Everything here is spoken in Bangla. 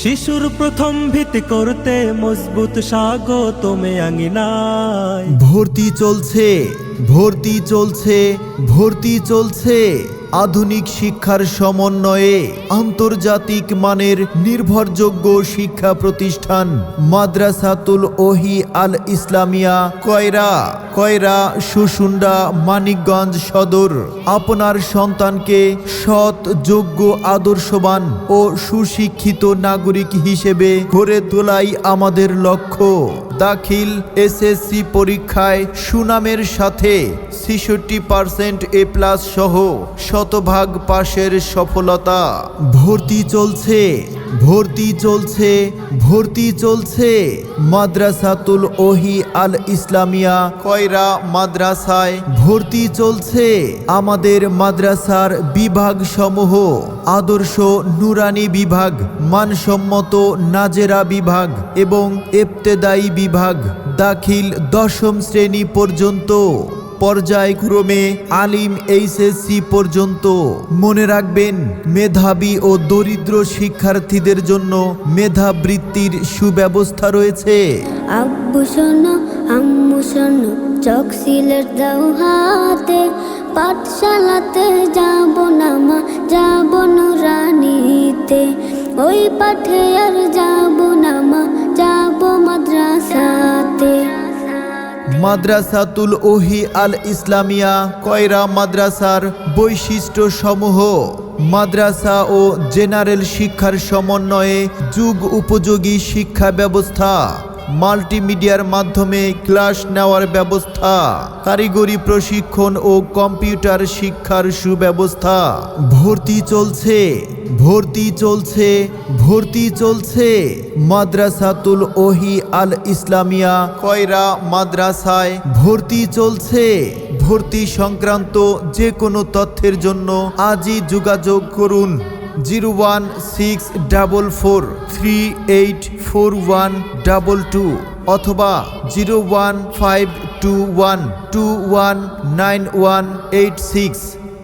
শিশুর প্রথম ভিত্তি করতে মজবুত স্বাগত মে আঙিনায়। ভর্তি চলছে ভর্তি চলছে ভর্তি চলছে। আধুনিক শিক্ষার সমন্বয়ে আন্তর্জাতিক মানের নির্ভরযোগ্য শিক্ষা প্রতিষ্ঠান মাদ্রাসাতুল ওহি আল ইসলামিয়া কয়রা কয়রা সুসুন্ডা, মানিকগঞ্জ সদর। আপনার সন্তানকে সৎ, যোগ্য, আদর্শবান ও সুশিক্ষিত নাগরিক হিসেবে গড়ে তোলাই আমাদের লক্ষ্য। দাখিল এসএসসি পরীক্ষায় সুনামের সাথে ছেষট্টি পার্সেন্ট এ প্লাস সহ শতভাগ পাশের সফলতা। ভর্তি চলছে। ভর্তি চলছে ভর্তি চলছে। মাদ্রাসাতুল ওহি আল ইসলামিয়া কয়রা মাদ্রাসায় ভর্তি চলছে। আমাদের মাদ্রাসার বিভাগ সমূহ আদর্শ নুরানি বিভাগ, মানসম্মত নাজেরা বিভাগ এবং ইবতেদায়ী বিভাগ, দাখিল দশম শ্রেণি পর্যন্ত। পর্যায়ক্রমে আলিম এইচএসসি পর্যন্ত। মনে রাখবেন, মেধাবী ও দরিদ্র শিক্ষার্থীদের জন্য মেধাবৃত্তির সুব্যবস্থা রয়েছে। হাতে, পাঠশালাতে যাব না মা, যাব নুরানিতে। ওই পাঠে আর যাব না মা, যাব মাদ্রাসাতুল ওহি আল ইসলামিয়া কয়রা মাদ্রাসার বৈশিষ্ট্য সমূহ মাদ্রাসা ও জেনারেল শিক্ষার সমন্বয়ে যুগ উপযোগী শিক্ষা ব্যবস্থা। মাল্টিমিডিয়ার মাধ্যমে ক্লাস নেওয়ার ব্যবস্থা। কারিগরি প্রশিক্ষণ ও কম্পিউটার শিক্ষার সুব্যবস্থা। ভর্তি চলছে ভর্তি চলছে ভর্তি চলছে। মাদ্রাসাতুল ওহি আল ইসলামিয়া কয়রা মাদ্রাসায় ভর্তি চলছে। ভর্তি সংক্রান্ত যে কোনো তথ্যের জন্য আজই যোগাযোগ করুন। Zero one six double four three eight four one double two অথবা zero one five two one two one nine one eight six